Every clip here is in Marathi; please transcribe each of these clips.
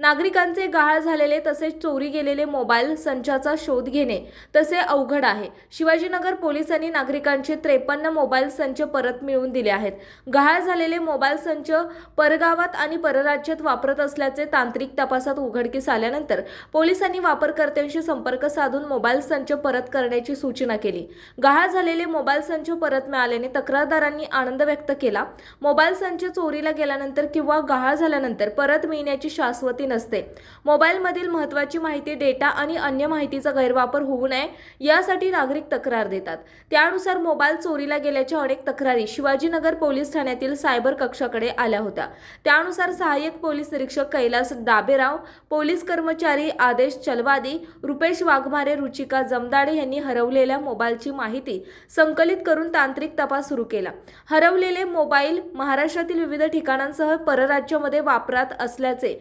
नागरिकांचे गहाळ झालेले तसेच चोरी गेलेले मोबाईल संचाचा शोध घेणे तसे अवघड आहे. शिवाजीनगर पोलिसांनी नागरिकांचे त्रेपन्न मोबाईल संच परत मिळवून दिले आहेत. गहाळ झालेले मोबाईल संच परगावात आणि परराज्यात वापरत असल्याचे तांत्रिक तपासात उघडकीस आल्यानंतर पोलिसांनी वापरकर्त्यांशी संपर्क साधून मोबाईल संच परत करण्याची सूचना केली. गहाळ झालेले मोबाईल संच परत मिळाल्याने तक्रारदारांनी आनंद व्यक्त केला. मोबाईल संच चोरीला गेल्यानंतर किंवा गहाळ झाल्यानंतर परत मिळण्याची शाश्वती नसते. मोबाईलमधील महत्त्वाची माहिती डेटा आणि अन्य माहितीचा गैरवापर होऊ नये यासाठी नागरिक तक्रार देतात. त्यानुसार मोबाईल चोरीला गेल्याच्या अनेक तक्रारी शिवाजीनगर पोलीस ठाण्यातील सायबर कक्षाकडे आल्या होत्या. त्यानुसार सहाय्यक पोलीस निरीक्षक कैलास डाबेराव पोलीस कर्मचारी आदेश चलवादी रुपेश वाघमारे रुचिका जमदाडे यांनी हरवलेल्या मोबाईलची माहिती संकलित करून तांत्रिक तपास सुरू केला. हरवलेले मोबाईल महाराष्ट्रातील विविध ठिकाणांसह परराज्यामध्ये वापरात असल्याचे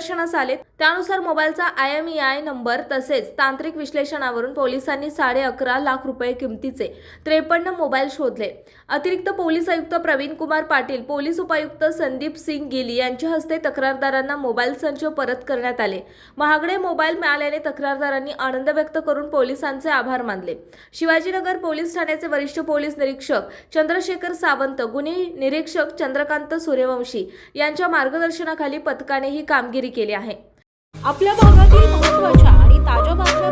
निदर्शनास आले त्यानुसार मोबाईलचा I M E I number तसेच तांत्रिक विश्लेषणावरून पोलिसांनी साडे अकरा लाख रुपये किमतीचे त्रेपन्न मोबाईल शोधले. अतिरिक्त पोलीस आयुक्त प्रवीण कुमार पाटील पोलीस उपायुक्त संदीप सिंग गिली यांच्या हस्ते तक्रारदारांना मोबाईल संच परत करण्यात आले. महागडे मोबाईल मिळाल्याने तक्रारदारांनी आनंद व्यक्त करून पोलिसांचे आभार मानले. शिवाजीनगर पोलीस ठाण्याचे वरिष्ठ पोलीस निरीक्षक चंद्रशेखर सावंत गुन्हे निरीक्षक चंद्रकांत सूर्यवंशी यांच्या मार्गदर्शनाखाली पथकाने ही कामगिरी केली आहे. आपल्या भागातील महत्त्वाच्या आणि ताज्या बातम्या